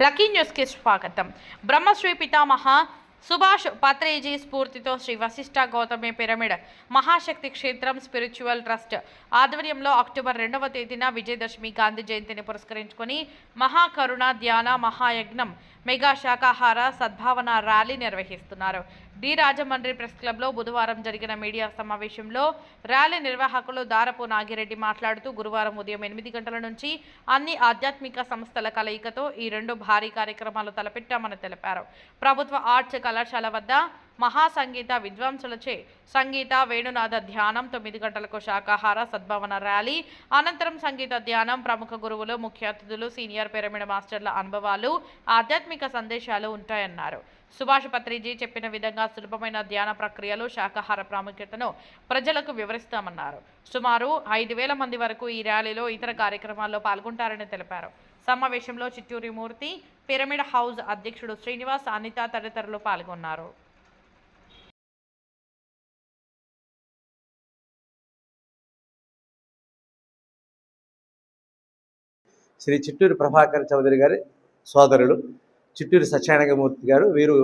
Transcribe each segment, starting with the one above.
Lucky న్యూస్కి స్వాగతం. బ్రహ్మశ్రీ పితామహ సుభాష్ పత్రేజీ స్ఫూర్తితో Shri Vasishtha Gautami pyramid Mahashakti Kshetram spiritual trust ఆధ్వర్యంలో అక్టోబర్ రెండవ తేదీన విజయదశమి గాంధీ జయంతిని పురస్కరించుకొని మహాకరుణ ధ్యాన మహాయజ్ఞం మెగా శాకాహార సద్భావన ర్యాలీ నిర్వహిస్తున్నారు. డి రాజమండ్రి ప్రెస్ క్లబ్లో బుధవారం జరిగిన మీడియా సమావేశంలో ర్యాలీ నిర్వాహకులు దారపు నాగిరెడ్డి మాట్లాడుతూ గురువారం ఉదయం ఎనిమిది గంటల నుంచి అన్ని ఆధ్యాత్మిక సంస్థల కలయికతో ఈ రెండు భారీ కార్యక్రమాలు తలపెట్టామని తెలిపారు. ప్రభుత్వ ఆర్ట్స్ కళాశాల వద్ద మహాసంగీత విద్వాంసులచే సంగీత వేణునాథ ధ్యానం తొమ్మిది గంటలకు శాకాహార సద్భావన ర్యాలీ అనంతరం సంగీత ధ్యానం ప్రముఖ గురువులు ముఖ్య అతిథులు సీనియర్ పిరమిడ్ మాస్టర్ల అనుభవాలు ఆధ్యాత్మిక సందేశాలు ఉంటాయన్నారు. సుభాష్ పత్రిజీ చెప్పిన విధంగా సులభమైన ధ్యాన ప్రక్రియలు శాకాహార ప్రాముఖ్యతను ప్రజలకు వివరిస్తామన్నారు. సుమారు ఐదు వేల మంది వరకు ఈ ర్యాలీలో ఇతర కార్యక్రమాల్లో పాల్గొంటారని తెలిపారు. సమావేశంలో చిట్టూరి మూర్తి పిరమిడ్ హౌస్ అధ్యక్షుడు శ్రీనివాస్ అనిత తదితరులు పాల్గొన్నారు. శ్రీ చిట్టూరు ప్రభాకర్ చౌదరి గారి సోదరులు చిట్టూరు సత్యనారాయణమూర్తి గారు వీరు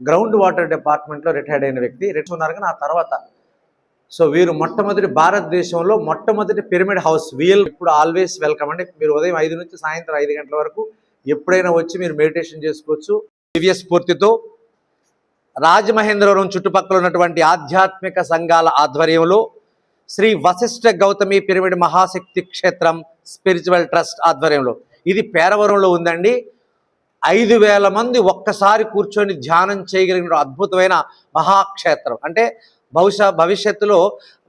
గ్రౌండ్ వాటర్ డిపార్ట్మెంట్లో రిటైర్డ్ అయిన వ్యక్తి. రిటైర్ ఉన్నారు కానీ ఆ తర్వాత సో వీరు మొట్టమొదటి భారతదేశంలో మొట్టమొదటి పిరమిడ్ హౌస్ వీఎల్ ఇప్పుడు ఆల్వేస్ వెల్కమ్ అండి. మీరు ఉదయం ఐదు నుంచి సాయంత్రం ఐదు గంటల వరకు ఎప్పుడైనా వచ్చి మీరు మెడిటేషన్ చేసుకోవచ్చు. దివ్య స్ఫూర్తితో రాజమహేంద్రవరం చుట్టుపక్కల ఉన్నటువంటి ఆధ్యాత్మిక సంఘాల ఆధ్వర్యంలో Shri Vasishtha Gautami pyramid Mahashakti Kshetram spiritual trust ఆధ్వర్యంలో. ఇది పేరవరంలో ఉందండి. ఐదు వేల మంది ఒక్కసారి కూర్చొని ధ్యానం చేయగలిగిన అద్భుతమైన మహాక్షేత్రం. అంటే బహుశా భవిష్యత్తులో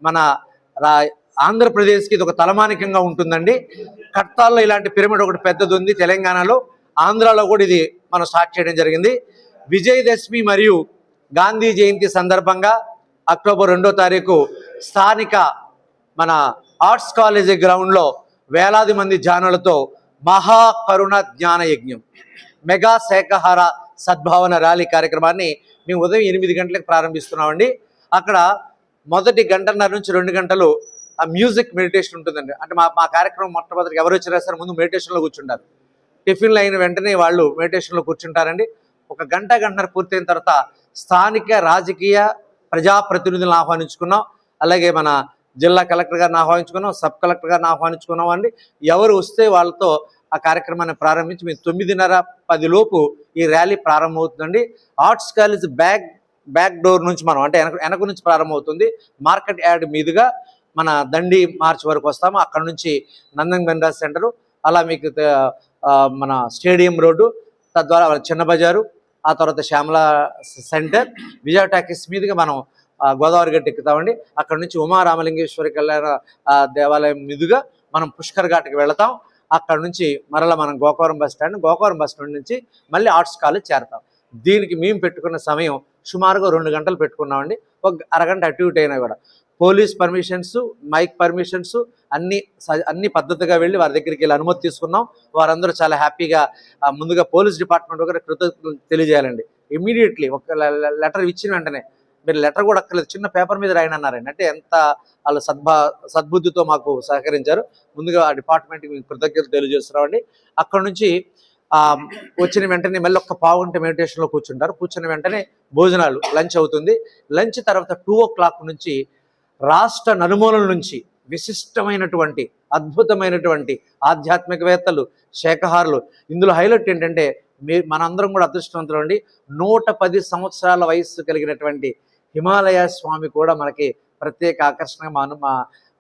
మన రా ఆంధ్రప్రదేశ్కి ఇది ఒక తలమానికంగా ఉంటుందండి. కట్టాల్లో ఇలాంటి పిరమిడ్ ఒకటి పెద్దది ఉంది తెలంగాణలో. ఆంధ్రాలో కూడా ఇది మనం స్టార్ట్ చేయడం జరిగింది. విజయదశమి మరియు గాంధీ జయంతి సందర్భంగా అక్టోబర్ రెండో తారీఖు స్థానిక మన ఆర్ట్స్ కాలేజీ గ్రౌండ్లో వేలాది మంది జానులతో మహాకరుణ జ్ఞాన యజ్ఞం. మెగా శాఖహార సద్భావన ర్యాలీ కార్యక్రమాన్ని మేము ఉదయం ఎనిమిది గంటలకు ప్రారంభిస్తున్నామండి. అక్కడ మొదటి గంటన్నర నుంచి రెండు గంటలు ఆ మ్యూజిక్ మెడిటేషన్ ఉంటుందండి. అంటే మా మా కార్యక్రమం మొట్టమొదటి ఎవరు వచ్చినా సరే ముందు మెడిటేషన్లో కూర్చుంటారు. టిఫిన్లు అయిన వెంటనే వాళ్ళు మెడిటేషన్లో కూర్చుంటారండి. ఒక గంట గంటన్నర పూర్తయిన తర్వాత స్థానిక రాజకీయ ప్రజాప్రతినిధులను ఆహ్వానించుకున్నాం. అలాగే మన జిల్లా కలెక్టర్ గారిని ఆహ్వానించుకున్నాం సబ్ కలెక్టర్ గారిని ఆహ్వానించుకున్నాం అండి ఎవరు వస్తే వాళ్ళతో ఆ కార్యక్రమాన్ని ప్రారంభించి మేము తొమ్మిదిన్నర పది లోపు ఈ rally ప్రారంభమవుతుందండి. Arts college back back door నుంచి మనం అంటే వెనక వెనక నుంచి ప్రారంభమవుతుంది. మార్కెట్ యార్డ్ మీదుగా మన దండి మార్చ్ వరకు వస్తాము. అక్కడ నుంచి నందన్ బెన్రాజ్ సెంటరు అలా మీకు మన స్టేడియం రోడ్డు తద్వారా చిన్న బజారు ఆ తర్వాత శ్యామల సెంటర్ విజయ టాకీస్ మీదుగా మనం గోదావరి గట్టు ఎక్కుతామండి. అక్కడ నుంచి ఉమా రామలింగేశ్వరి కళ్యాణ దేవాలయం మీదుగా మనం పుష్కర్ ఘాట్కి వెళతాం. అక్కడ నుంచి మరలా మనం Gokavaram bus stand Gokavaram bus stand నుంచి మళ్ళీ ఆర్ట్స్ కాలేజ్ చేరతాం. దీనికి మేము పెట్టుకున్న సమయం సుమారుగా రెండు గంటలు పెట్టుకున్నామండి. ఒక అరగంట అటు ఇటు అయినా కూడా. పోలీస్ పర్మిషన్స్ మైక్ పర్మిషన్స్ అన్ని స- అన్ని పద్ధతిగా వెళ్ళి వారి దగ్గరికి వెళ్ళి అనుమతి తీసుకున్నాం. వారందరూ చాలా హ్యాపీగా ముందుగా పోలీస్ డిపార్ట్మెంట్ ఒకరి కృతజ్ఞతలు తెలియజేయాలండి. ఇమీడియట్లీ ఒక లెటర్ ఇచ్చిన వెంటనే మీరు లెటర్ కూడా అక్కర్లేదు. చిన్న పేపర్ మీద రాయని అన్నారండి అంటే ఎంత వాళ్ళు సద్భా సద్బుద్ధితో మాకు సహకరించారు. ముందుగా ఆ డిపార్ట్మెంట్కి మేము కృతజ్ఞతలు తెలియజేస్తున్నామండి. అక్కడ నుంచి వచ్చిన వెంటనే మళ్ళీ ఒక్క పావు మెడిటేషన్లో కూర్చుంటారు. కూర్చున్న వెంటనే భోజనాలు లంచ్ అవుతుంది. లంచ్ తర్వాత టూ ఓ క్లాక్ నుంచి రాష్ట్ర నలుమూలల నుంచి విశిష్టమైనటువంటి అద్భుతమైనటువంటి ఆధ్యాత్మికవేత్తలు శాఖహారులు. ఇందులో హైలైట్ ఏంటంటే మీ మనందరం కూడా అదృష్టవంతులు అండి. నూట పది సంవత్సరాల వయస్సు కలిగినటువంటి హిమాలయ స్వామి కూడా మనకి ప్రత్యేక ఆకర్షణ మా మా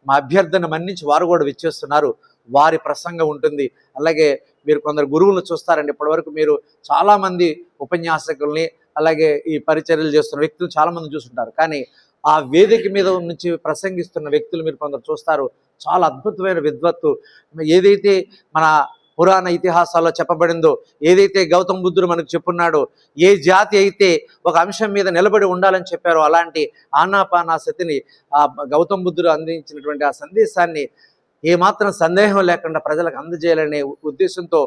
మా అభ్యర్థన మన్నించి వారు కూడా విచ్చేస్తున్నారు. వారి ప్రసంగం ఉంటుంది. అలాగే మీరు కొందరు గురువులను చూస్తారండి. ఇప్పటివరకు మీరు చాలామంది ఉపన్యాసకుల్ని అలాగే ఈ పరిచర్యలు చేస్తున్న వ్యక్తులు చాలామంది చూస్తుంటారు కానీ ఆ వేదిక మీద నుంచి ప్రసంగిస్తున్న వ్యక్తులు మీరు కొందరు చూస్తారు. చాలా అద్భుతమైన విద్వత్తు. ఏదైతే మన పురాణ ఇతిహాసాల్లో చెప్పబడిందో ఏదైతే గౌతమ బుద్ధుడు మనకు చెప్పున్నాడో ఏ జాతి అయితే ఒక అంశం మీద నిలబడి ఉండాలని చెప్పారో అలాంటి ఆనాపానాసతిని ఆ గౌతమ బుద్ధుడు అందించినటువంటి ఆ సందేశాన్ని ఏమాత్రం సందేహం లేకుండా ప్రజలకు అందజేయాలనే ఉద్దేశంతో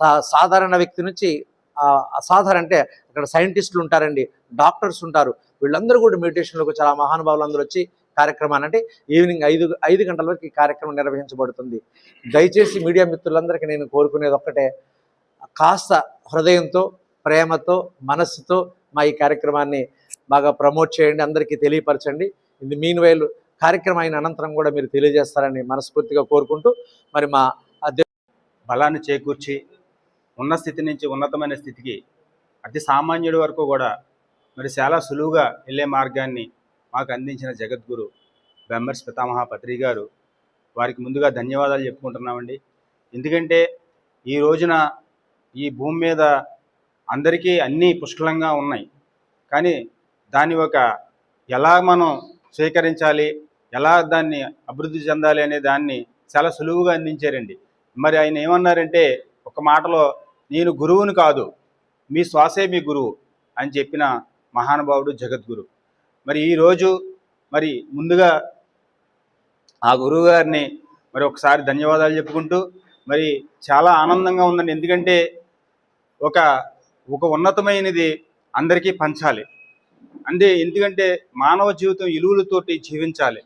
సా- సాధారణ వ్యక్తి నుంచి అసాధారణ అంటే అక్కడ సైంటిస్టులు ఉంటారండి డాక్టర్స్ ఉంటారు. వీళ్ళందరూ కూడా మెడిటేషన్లోకి చాలా మహానుభావులు అందరూ వచ్చి కార్యక్రమాన్ని అంటే ఈవినింగ్ ఐదు ఐదు గంటల వరకు ఈ కార్యక్రమం నిర్వహించబడుతుంది. దయచేసి మీడియా మిత్రులందరికీ నేను కోరుకునేది ఒక్కటే. కాస్త హృదయంతో ప్రేమతో మనస్సుతో మా ఈ కార్యక్రమాన్ని బాగా ప్రమోట్ చేయండి అందరికీ తెలియపరచండి. ఇది మీన్ వైల్ కార్యక్రమం అయిన అనంతరం కూడా మీరు తెలియజేస్తారని మనస్ఫూర్తిగా కోరుకుంటూ మరి మా అధ్యక్ష బలాన్ని చేకూర్చి ఉన్న స్థితి నుంచి ఉన్నతమైన స్థితికి అతి సామాన్యుడి వరకు కూడా మరి చాలా సులువుగా వెళ్ళే మార్గాన్ని మాకు అందించిన జగద్గురు బెమ్మర్స్ పితామహ పత్రి గారు వారికి ముందుగా ధన్యవాదాలు చెప్పుకుంటున్నామండి. ఎందుకంటే ఈ రోజున ఈ భూమి మీద అందరికీ అన్నీ పుష్కలంగా ఉన్నాయి. కానీ దాన్ని ఒక ఎలా మనం స్వీకరించాలి ఎలా దాన్ని అభివృద్ధి చెందాలి అనే దాన్ని చాలా సులువుగా అందించారండి. మరి ఆయన ఏమన్నారంటే ఒక మాటలో నేను గురువుని కాదు మీ శ్వాసే మీ గురువు అని చెప్పిన మహానుభావుడు జగద్గురు. మరి ఈరోజు మరి ముందుగా ఆ గురువు గారిని మరి ఒకసారి ధన్యవాదాలు చెప్పుకుంటూ మరి చాలా ఆనందంగా ఉందండి. ఎందుకంటే ఒక ఒక ఉన్నతమైనది అందరికీ పంచాలి. అంటే ఎందుకంటే మానవ జీవితం ఇలువలతోటి జీవించాలి.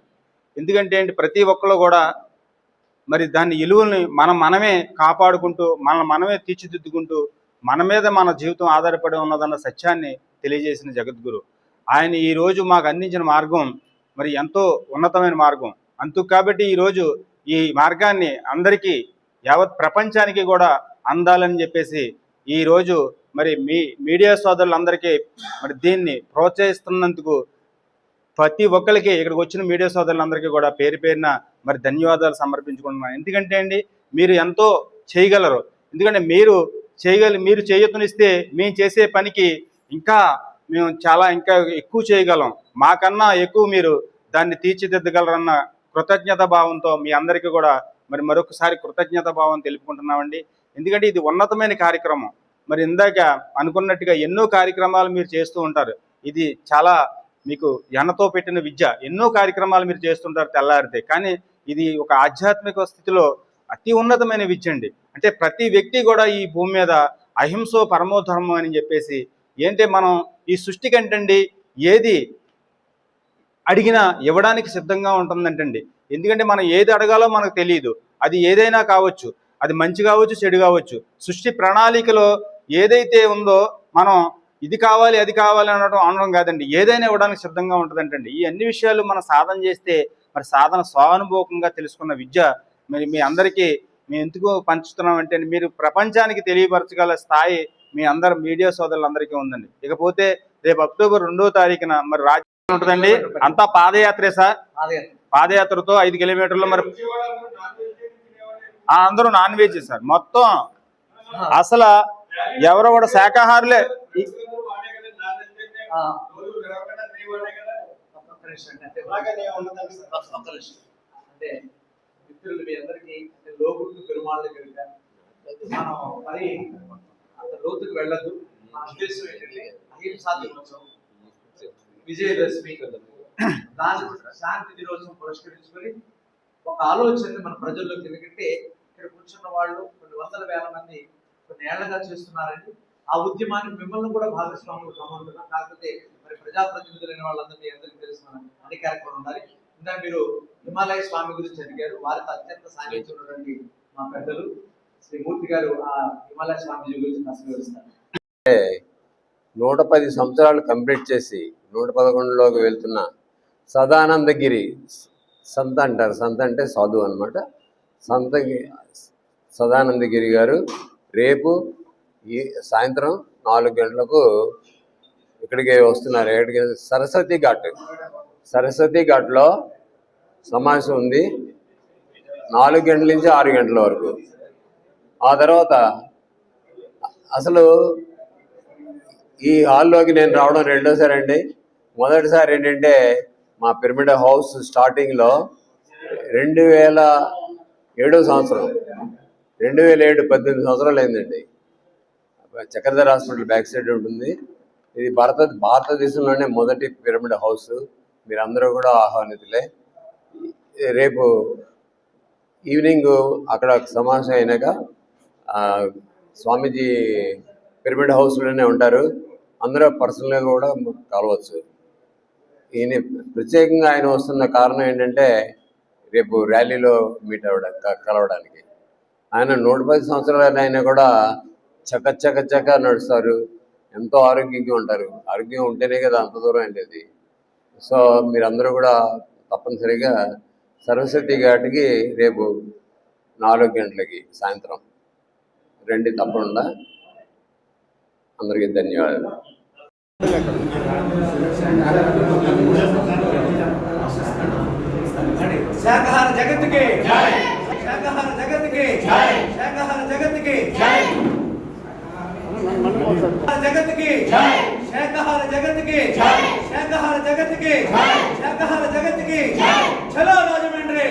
ఎందుకంటే ఏంటి? ప్రతి ఒక్కరు కూడా మరి దాని ఇలువల్ని మనం మనమే కాపాడుకుంటూ మన మనమే తీర్చిదిద్దుకుంటూ మన మీద మన జీవితం ఆధారపడి ఉన్నదన్న సత్యాన్ని తెలియజేసిన జగద్గురు. ఆయన ఈ రోజు మాకు అందించిన మార్గం మరి ఎంతో ఉన్నతమైన మార్గం. అందుకు కాబట్టి ఈరోజు ఈ మార్గాన్ని అందరికీ యావత్ ప్రపంచానికి కూడా అందాలని చెప్పేసి ఈ రోజు మరి మీ మీడియా సోదరులందరికీ మరి దీన్ని ప్రోత్సహిస్తున్నందుకు ప్రతి ఒక్కరికి ఇక్కడికి వచ్చిన మీడియా సోదరులందరికీ కూడా పేరు పేరున మరి ధన్యవాదాలు సమర్పించుకుంటున్నాను. ఎందుకంటే అండి మీరు ఎంతో చేయగలరు. ఎందుకంటే మీరు చేయగలి మీరు చేయూతనిస్తే మేము చేసే పనికి ఇంకా మేము చాలా ఇంకా ఎక్కువ చేయగలం. మాకన్నా ఎక్కువ మీరు దాన్ని తీర్చిదిద్దగలరన్న కృతజ్ఞత భావంతో మీ అందరికీ కూడా మరి మరొకసారి కృతజ్ఞత భావం తెలుపుకుంటున్నామండి. ఎందుకంటే ఇది ఉన్నతమైన కార్యక్రమం. మరి ఇందాక అనుకున్నట్టుగా ఎన్నో కార్యక్రమాలు మీరు చేస్తూ ఉంటారు. ఇది చాలా మీకు ఎన్నతో పెట్టిన విద్య. ఎన్నో కార్యక్రమాలు మీరు చేస్తుంటారు తెల్లారితే. కానీ ఇది ఒక ఆధ్యాత్మిక స్థితిలో అతి ఉన్నతమైన విద్య అండి. అంటే ప్రతి వ్యక్తి కూడా ఈ భూమి మీద అహింసో పరమోధర్మం అని చెప్పేసి ఏంటి మనం ఈ సృష్టి కంటండి ఏది అడిగినా ఇవ్వడానికి సిద్ధంగా ఉంటుందంటండి. ఎందుకంటే మనం ఏది అడగాలో మనకు తెలియదు అది ఏదైనా కావచ్చు అది మంచి కావచ్చు చెడు కావచ్చు. సృష్టి ప్రణాళికలో ఏదైతే ఉందో మనం ఇది కావాలి అది కావాలి అనడం అనడం కాదండి. ఏదైనా ఇవ్వడానికి సిద్ధంగా ఉంటుందంటండి. ఈ అన్ని విషయాలు మనం సాధన చేస్తే మరి సాధన స్వానుభవకంగా తెలుసుకున్న విద్య మరి మీ అందరికీ మేము ఎందుకు పంచుతున్నామంటే మీరు ప్రపంచానికి తెలియపరచగల స్థాయి మీ అందరు మీడియా సోదరులందరికీ ఉందండి. ఇకపోతే రేపు అక్టోబర్ రెండో తారీఖున మరి రాజ్యం ఉంటుందండి. అంతా పాదయాత్రే సార్. పాదయాత్రతో ఐదు కిలోమీటర్లు మరి అందరూ నాన్ వెజ్ సార్. మొత్తం అసలు ఎవరో కూడా శాకాహారులే. అంటే మిత్రులు మీ అందరికీ అంటే పెరుమాళ్ళ కనుక మనం మరి అంత లోతుకు వెళ్ళద్దు. నా ఉద్దేశం ఏంటంటే అహింసా దినోత్సవం విజయదశమి దాని శాంతి దినోత్సవం పురస్కరించుకొని ఒక ఆలోచనని మన ప్రజల్లోకి ఎందుకంటే ఇక్కడ కూర్చున్న వాళ్ళు కొన్ని వందల వేల మంది కొన్ని ఏళ్ళగా చేస్తున్నారండి. ఆ ఉద్యమాన్ని మిమ్మల్ని కూడా భాగస్వాములు కమ్మంటున్నాం కాకపోతే మరి ప్రజాప్రతినిధులైన వాళ్ళందరినీ అందరికీ తెలిసిన అన్ని కార్యక్రమాలు ఉండాలి. ఇంకా మీరు హిమాలయ స్వామి గురించి అడిగారు. వారితో అత్యంత ఉన్నటువంటి మా పెద్దలు. శ్రీమూర్తి గారు ఆ హిమాలయ స్వామిజీ గురించి నూట పది సంవత్సరాలు కంప్లీట్ చేసి నూట పదకొండులోకి వెళ్తున్న సదానందగిరి సంత అంటారు. సంత అంటే సాధు అనమాట సంత సదానందగిరి గారు రేపు ఈ సాయంత్రం నాలుగు గంటలకు ఇక్కడికి వస్తున్నారు. ఎక్కడికి సరస్వతి ఘాట్. సరస్వతి ఘాట్లో సమావేశం ఉంది. నాలుగు గంటల నుంచి ఆరు గంటల వరకు. ఆ తర్వాత అసలు ఈ హాల్లోకి నేను రావడం రెండోసారి అండి. మొదటిసారి ఏంటంటే మా పిరమిడ్ హౌస్ స్టార్టింగ్లో రెండు వేల ఏడో సంవత్సరం రెండు వేల ఏడు పద్దెనిమిది సంవత్సరాలు అయిందండి. చక్రధర్ హాస్పిటల్ బ్యాక్ సైడ్ ఉంటుంది. ఇది భారత భారతదేశంలోనే మొదటి పిరమిడ్ హౌస్. మీరందరూ కూడా ఆహ్వానితులే. రేపు ఈవినింగ్ అక్కడ సమావేశం అయినాక స్వామీజీ పిరమిడ్ హౌస్లోనే ఉంటారు. అందరూ పర్సనల్గా కూడా కలవచ్చు. ఈయన ప్రత్యేకంగా ఆయన వస్తున్న కారణం ఏంటంటే రేపు ర్యాలీలో మీట్ అవ్వడం క- కలవడానికి. ఆయన నూట పది సంవత్సరాలు ఆయన కూడా చక చక చక నడుస్తారు. ఎంతో ఆరోగ్యంగా ఉంటారు. ఆరోగ్యం ఉంటేనే కదా అంత దూరం అనేది సో మీరందరూ కూడా తప్పనిసరిగా సరస్వతి ఘాట్కి రేపు నాలుగు గంటలకి సాయంత్రం రండి తప్పకుండా అందరికీ ధన్యవాదాలు. శాకాహార జగత్తుకి. శాకాహార జగత్తుకి. శాకాహార జగత్తుకి. జగత్తుకి. శాకాహార జగత్తుకి. శాకాహార జగత్తుకి. శాకాహార జగత్తుకి. చలో రాజమండ్రి.